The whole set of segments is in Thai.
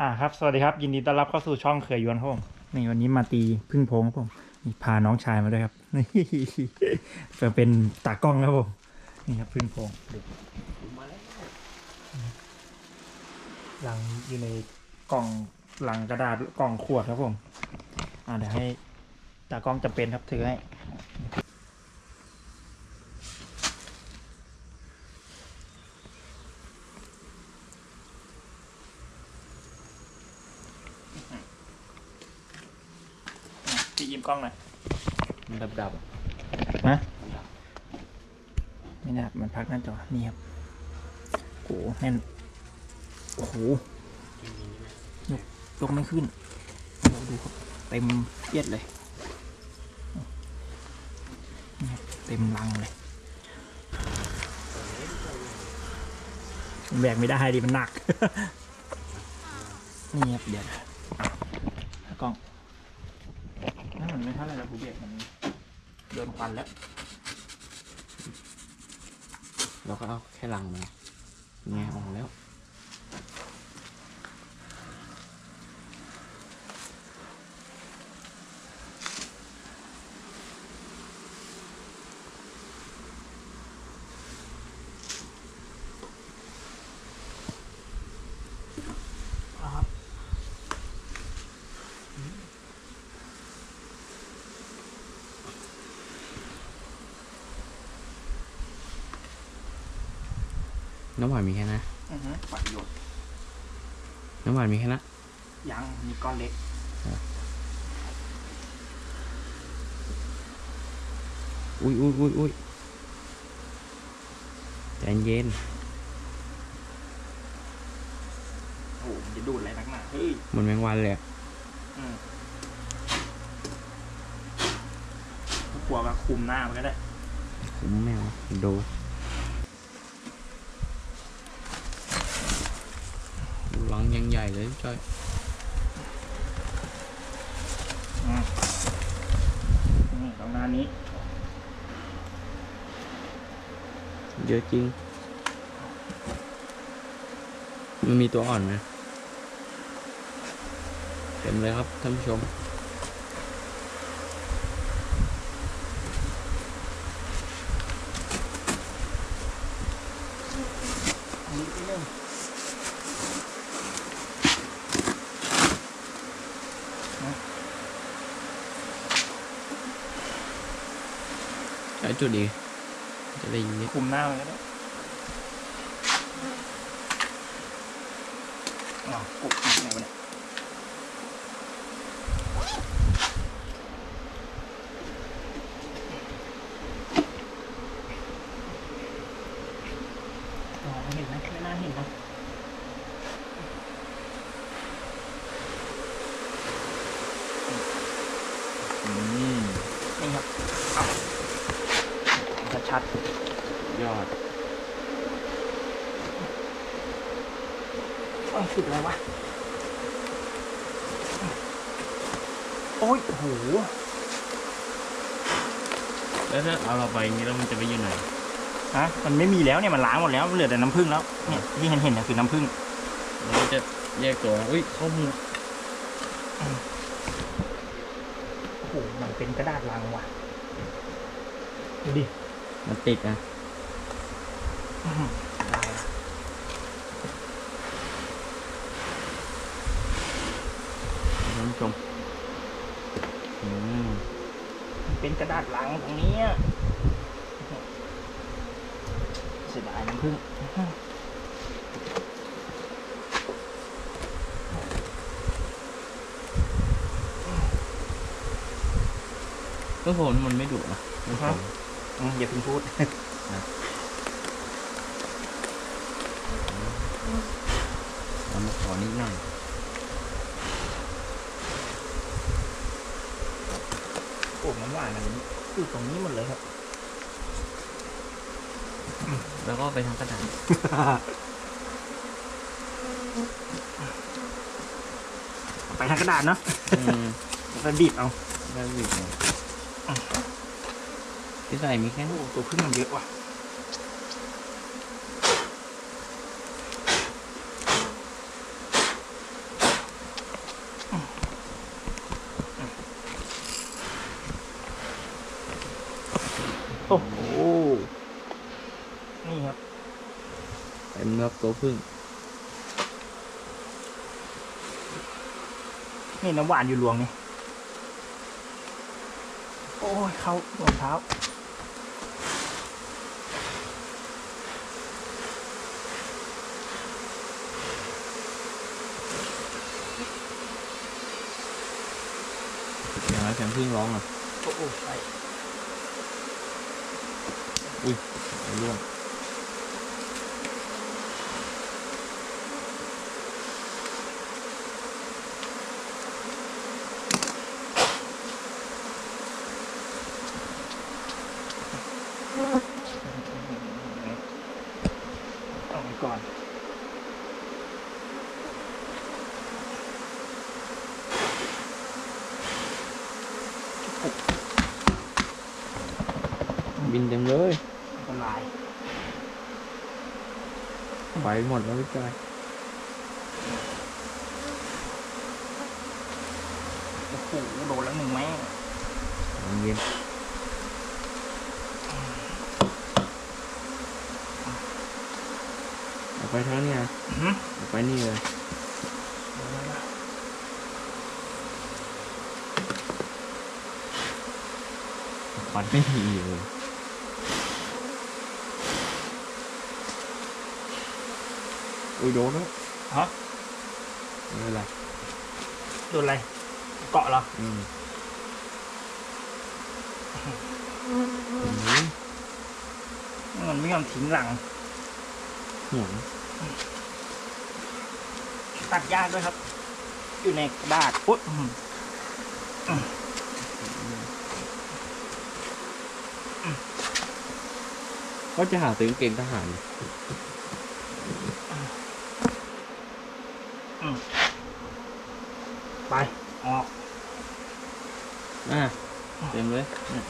อ่าครับ สวัสดีครับ ยินดีต้อนรับเข้าสู่ช่องเขยยวนครับผมนี่วันนี้มาตีพึ่งโพงครับผมนี่พาน้องชายมาด้วยครับนี่เพื่อเป็นตากล้องครับผมนี่ครับพึ่งโพงดูหลังอยู่ในกล่องหลังกระดาษกล่องขวดครับผม อ่าเดี๋ยวให้ตากล้องจำเป็นครับถือให้ พี่ยิ้มกล้องหน่อยมันดับดับนะไม่นับมันพักหน้าจอนี่ครับโอ้โหแน่นโอ้โหยกยกไม่ขึ้นโอ้โหดูครับเต็มเอียดเลยนี่ครับเต็มลังเลยแบกไม่ได้ดิมันหนักนี่ครับเดี๋ยวนะเอากล้องนั่นมันไม่ เท่าไหรแล้วผูเบรกมันเดนควันแล้ว เราก็เอาแค่ลังมาแงะออกแล้ว น้ำหวานมีแค่นั้นอือฮึประโยชน์น้ำหวานมีแค่นั้นยังมีก้อนเล็กอุ้ยอุ้ยอุ้ยอุ้ยใจเย็นโอ้โหมันจะดูดอะไรนักหนาเฮ้ยเหมือนแมงวันเลยอะอืมกลัวก็คุมหน้ามันก็ได้ ผมแมวดู ดูลังยังใหญ่เลยจ้อยอืมนี่ตรงหน้านี้ เยอะจริง มันมีตัวอ่อนไหมเต็มเลยครับท่านผู้ชม อันนี้ที่หนึ่ง ใช้จุดดีจะได้ยินนิดคุมหน้ามันก็ได้อ๋อกุกไหนวะเนี่ยอ๋อเห็นไหมไม่น่าเห็นนะอืมนี่ครับเอา ชัด ยอดๆโอ้ยสุดอะไรวะ โอ้ยโอ้โห แล้วถ้าเอาเราไปอย่างนี้แล้วมันจะไปอยู่ไหนฮะ มันไม่มีแล้วเนี่ย มันล้างหมดแล้ว เหลือแต่น้ำผึ้งแล้ว เนี่ยที่เห็นเห็นๆเนี่ยคือน้ำผึ้งเราก็จะแยกตัวอุ้ยเข้าหูโอ้โหมันเป็นกระดาษลังว่ะ ดูดิ มันติดนะอื้อหือได้ละท่านผู้ชมอืมมันเป็นกระดาษลังตรงเนี้ยเสียดายน้ำผึ้งอื้อหือก็ผมมันไม่ดุนะไม่ผม อืมอย่าเพิ่งพูดเรามาขอนิดหน่อยโอ้น้ำหวานมันอยู่ตรงนี้หมดเลยครับ แล้วก็ไปทางกระดาษไปทางกระดาษเนาะอืมแล้วก็บีบเอาได้วิดเลย ที่ใส่มีแค่โอตัวพึ่งมันเยอะว่ะโอ้โหนี่ครับเต็มเนื้ตัวพึ่งนี่น้ำหวานอยู่หลวงนี่ โอ้ย เขารองเท้า เสียงพึ่งร้องอะ โอ้โหใช่ไอ้ร่วง เอาไว้ก่อน บินเต็มเลย อันตราย ไปหมดแล้วพี่กายโอ้โหโดนแล้วหนึ่งไหมเย็นเอาไปทางนี้นะอื้อหือเอาไปนี่เลยควันไม่มีเลย อุ้ยโดนแล้วฮะไม่เป็นไรโดนอะไร เกาะเหรออืมอืมมันไม่ยอมทิ้งหลังห่วงตัดยากด้วยครับ อยู่ในกระดาษปุ๊บอื้อหือเขาจะหาซื้อกางเกงทหาร ไป ออกอะเต็มเลยเนี่ย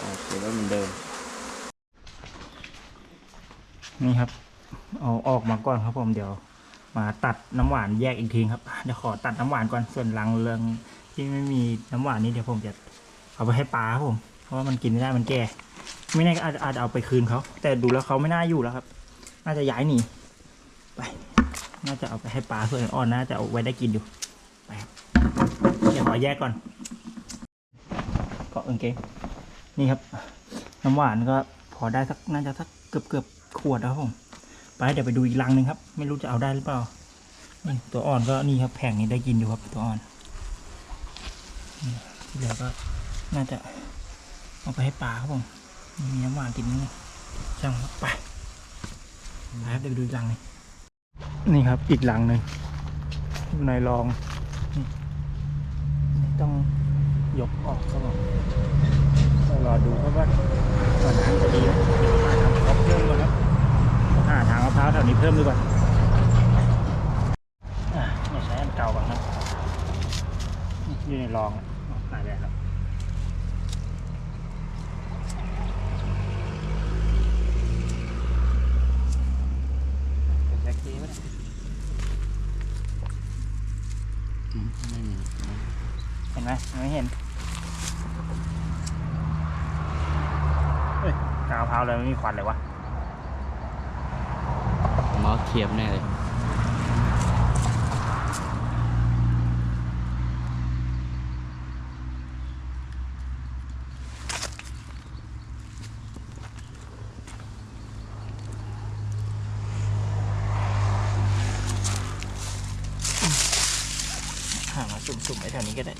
อ่าเสร็จแล้วเหมือนเดิม นี่ครับ เอาออกมาก่อนครับผมเดี๋ยว มาตัดน้ำหวานแยกอีกทีครับ เดี๋ยวขอตัดน้ำหวานก่อนส่วนรังเรืองที่ไม่มีน้ำหวานนี้เดี๋ยวผมจะ เอาไปให้ปลาครับผม เพราะว่ามันกินไม่ได้มันแก่ ไม่แน่ก็อาจอาจจะเอาไปคืนเขา แต่ดูแล้วเขาไม่น่าอยู่แล้วครับ น่าจะย้ายหนี ไป น่าจะเอาไปให้ปลาส่วนอ่อนน่าจะเอาไว้ได้กินอยู่ ไปครับเดี๋ยวขอแยกก่อนกาะกางเกงนี่ครับ น้ำหวานก็พอได้สักน่าจะสักเกือบเกือบขวดแล้วครับผม ไปเดี๋ยวไปดูอีกรังหนึ่งครับ ไม่รู้จะเอาได้หรือเปล่านี่ตัวอ่อนก็นี่ครับแผงนี้ได้กินอยู่ครับตัวอ่อนนี่ที่เหลือก็ น่าจะเอาไปให้ปลาครับผมมีน้ำหวานกินนี่ช่างครับไปไปครับเดี๋ยวดูอีกรังหนึงนี่ครับอีกรังหนึ่งอยู่ในรองนี่ต้องยกออกครับผมต้องรอดูครับว่าตอนน้ำจะดีไหมหาทำท็อปเพิ่มก่อนครับหาทางมะพร้าวแถวนี้เพิ่มดีกว่าอะเนี่ใช้อันเก่าก่อนนะอยู่ในรองหายไปแล้วเป็นแบ็คทีไหมเนี่ย อืม ไม่มีเห็นไหมไม่เห็นเฮ้ยกาวเพาเลยไม่มีควันเลยวะมอเขียบแน่เลย หามาสุ่มๆไว้แถวนี้ก็ได้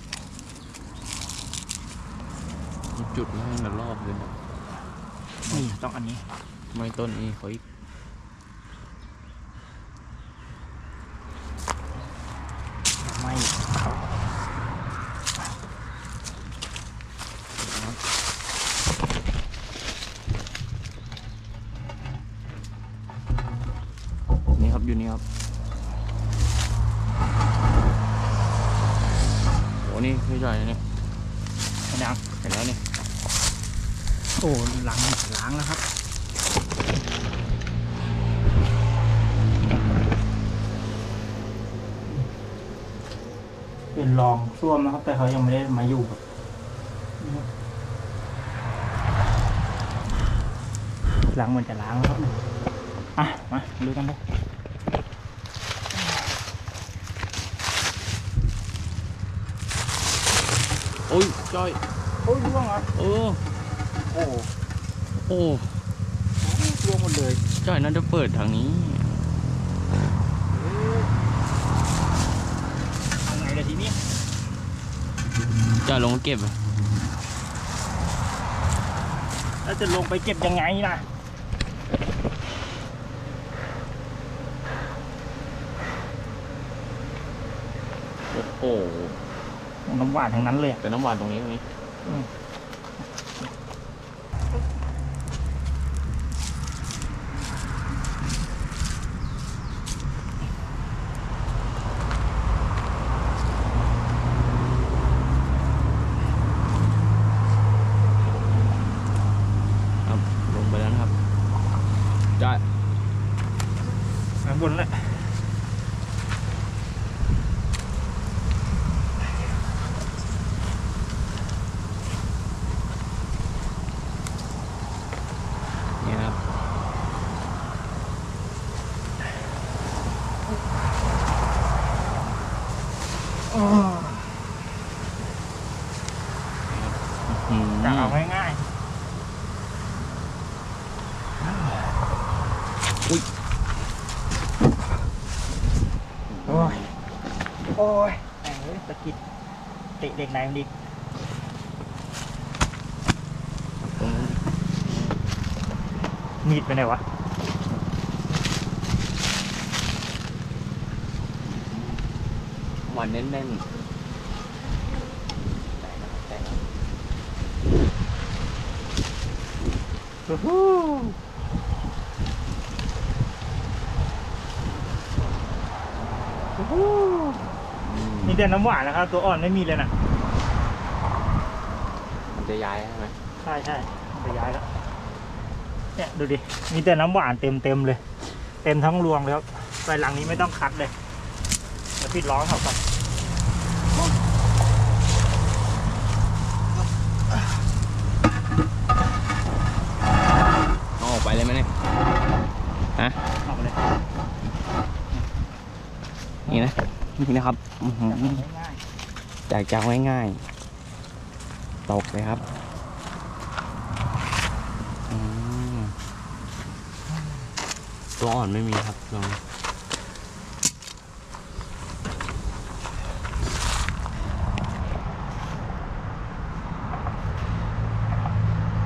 จุดไม่ให้มันรอบเลยนะนี่ต้องอันนี้ ไม่ต้นนี้เขาอีก ไม่เขา นี่ครับอยู่นี่ครับโหนี่พี่จอยนี่ ไอ้ดัง เห็นแล้วนี่ โอ้ล้าง ล้างแล้วครับนเป็นรองส้วมนะครับ แต่เขายังไม่ได้มาอยู่ครับล้างมันจะล้างแล้วครับอะ มาดูกันเลยโอ้ยจ้อย โอ้ยร่วงเหรอเออโอ้ โหโอ้ร่วงหมดเลยจ้อยน่าจะเปิดทางนี้ทำไงเลยทีนี้จ้อยลงมาเก็บอะแล้วจะลงไปเก็บยังไงล่ะโอ้โหน้ำหวานทั้งนั้นเลยอะแต่น้ำหวานตรงนี้ตรงนี้ อืม ครับ ลงไปแล้วนะครับ จ้อย ข้างบนแหละ นี่นะครับ อ๋อ อืมจะเอาง่ายอุ้ยๆโอ้ยโอ้ยแหมเอ้ยตะกิดเตะเด็กไหนมันดิตรงนั้นมีดไปไหนวะหวานแน่นโอ้โหโอ้โหๆ มีแต่น้ำหวานนะครับ ตัวอ่อนไม่มีเลยนะมันจะย้ายใช่ไหมใช่ใช่ไปย้ายแล้วเนี่ยดูดิ มีแต่น้ำหวานเต็มเต็มๆเลย เต็มทั้งรวงเลยครับไปหลังนี้ไม่ต้องคัดเลยเดี๋ยวปิดล้อเขาก่อน เอาออกไปเลยไหมเนี่ย ฮะ ออกไปเลย นี่นะนี่นะครับอื้อหือง่ายจากจะเอาง่ายๆตกเลยครับตัวอ่อนไม่มีครับลองๆ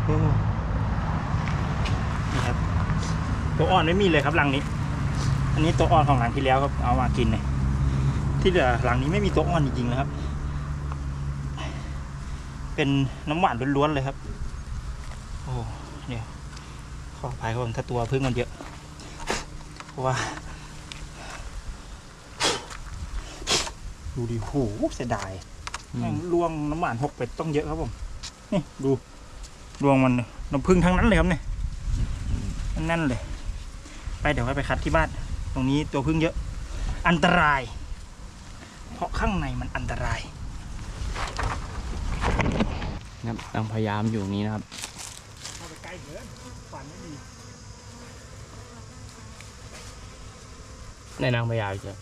โอ้นี่ครับตัวอ่อนไม่มีเลยครับหลังนี้ อันนี้ตัวอ่อนของหลังที่แล้วครับเอามากินเลย ที่เหลือหลังนี้ไม่มีตัวอ่อนจริงๆนะครับ เป็นน้ำหวานล้วนๆเลยครับ โอ้เดี๋ยขออภัยครับผมถ้าตัวพึ่งมันเยอะเพราะว่า ดูดิโหเสียดายอืแม่งรวงน้ำหวานหกไปต้องเยอะครับผม นี่ดูรวงมันน้ำพึ่งทั้งนั้นเลยครับเนี่ยแน่นเลย ไปเดี๋ยวค่อยไปคัดที่บ้าน ตรงนี้ตัวพึ่งเยอะ อันตราย เพราะข้างในมันอันตรายครับกำลังพยายามอยู่นี้นะครับเข้าไปใกล้เกินฝันไม่ดีในนางพยายามจะ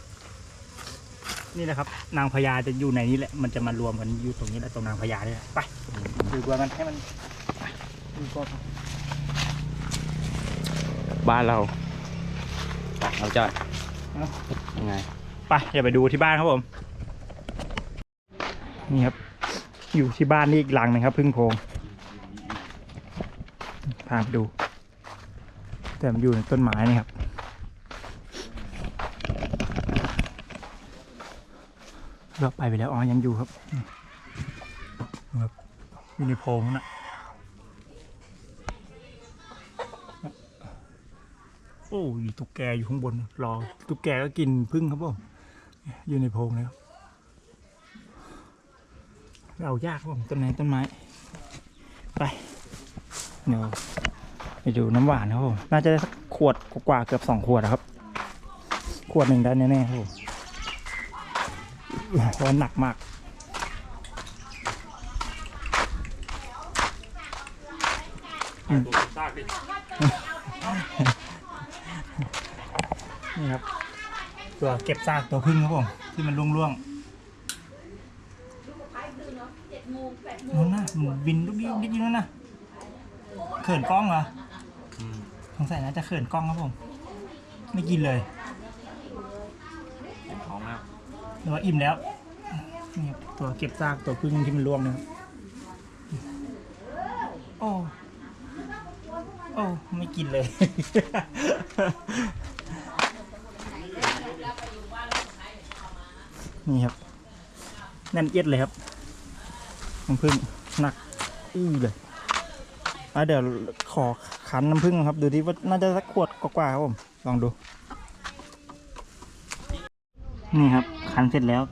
นี่แหละครับ นางพญาจะอยู่ในนี้แหละ มันจะมารวมกันอยู่ตรงนี้แหละตรงนางพญาเนี่ยแหละไปดูตัวมันให้มันไปดูตัวมันบ้านเราไปเราจะเอายังไง ไปเดี๋ยวไปดูที่บ้านครับผม นี่ครับ อยู่ที่บ้านนี่อีกหลังหนึงครับ พึ่งโพรงพาไปดู แต่มันอยู่ในต้นไม้นี่ครับเลือกไปไปแล้วอ๋อยังอยู่ครับอยู่ในโพงนั่นนะโอ้ยตุ๊กแกอยู่ข้างบนรอตุ๊กแกก็กินพึ่งครับผมอยู่ในโพงนะครับ เอายากครับผมต้นไม้ต้นไม้ ไปเดี๋ยวไปดูน้ำหวานครับผมน่าจะได้สักขวดกว่าเกือบสองขวดนะครับ ขวดหนึ่งได้แน่ๆครับผมเพราะว่าหนักมากนี่ครับตัวเก็บซากตัวพึ่งครับผมที่มันร่วงๆนู่นนะหมูบินลูกดิ้งดิ้งนู่นนะ เขินกล้องเหรออืมสงสัยน่าจะเขินกล้องครับผม ไม่กินเลยเห็นท้องแล้วหรือว่าอิ่มแล้วนี่ครับตัวเก็บซากตัวพึ่งที่มันร่วงนะครับโอ้โอ้ไม่กินเลยนี่ครับแน่นเอียดเลยครับน้ำผึ้งหนักอื้อเลย อะเดี๋ยวขอคั้นน้ำผึ้งครับ ดูดิว่าน่าจะสักขวดกว่าๆครับผม ลองดู นี่ครับคั้นเสร็จแล้ว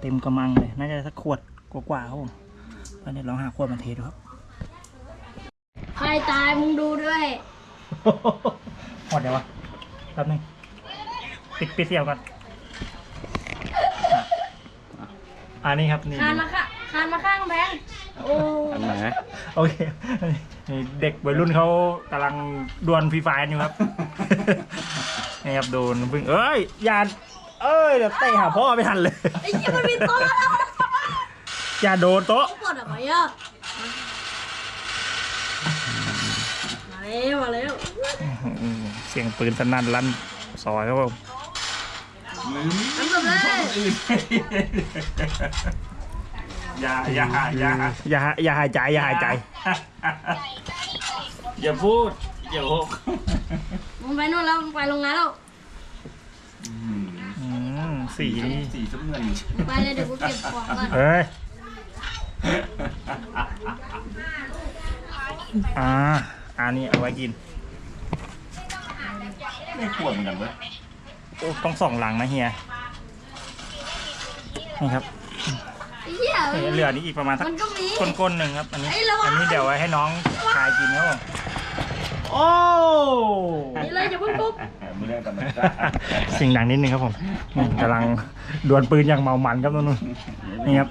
เต็มกระมังเลย น่าจะสักขวดกว่าๆครับผมก็เดี๋ยวลองหาขวดมาเทดูครับใครตายมึงดูด้วยหมดเดี๋ยววะแป๊บนึงปิดปิดเสียงก่อนอะอันนี้ครับนี่คานมาค่ะคานมาข้างกำแพงโอ้อันไหน โอเคนี่เด็กวัยรุ่นเขากำลังดวลฟรีไฟร์อยู่ครับนี่ครับโดนพึ่งเอ้ยอยาเอ้ยเดี๋ยวเตะหาพ่อไม่ทันเลยไอ้เหี้ยมันมีโต๊ะแล้วอย่าโดนโต๊ะ ปวดอะไรอะมาแล้วมาแล้วอืมเสียงปืนสนั่นลั่นซอยครับผมน้ำกับเลย อย่าอย่าอย่าอย่าอย่าหายใจอย่าหายใจ อย่าพูดอย่าโหกมึงไปนู่นแล้วมึงไปโรงงานแล้วอืมอืมสีนี่สีส้มเงินมึงไปเลยเดี๋ยวกูเก็บของก่อนเฮ้ยอ่าอันนี้เอาไว้กินไม่ควรเหมือนกันเว้ยโอ้ต้องสองหลังนะเฮียนี่ครับ ไอ้เหี้ยเอ้ยเหลือนี้อีกประมาณสักมันก็มี ก้นๆหนึ่งครับ อันนี้ ไอ้ระวัง อันนี้เดี๋ยวไว้ให้น้องชายกินครับผม โอ้นี่เลยจะเพิ่งปุ๊บไม่เรื่องกันนะเสิ่งดังนิดนึงครับผมนี่กำลังดวลปืนอย่างเมามันครับนู่นนี่ครับ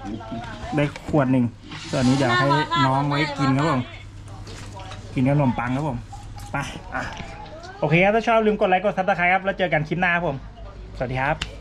ได้ขวดหนึ่งส่วนอันนี้เดี๋ยวให้น้องไว้กินครับผม กินกับขนมปังครับผม ไปอะโอเคครับ ถ้าชอบลืมกดไลค์ กดซับสไครต์ครับ แล้วเจอกันคลิปหน้าครับผม สวัสดีครับ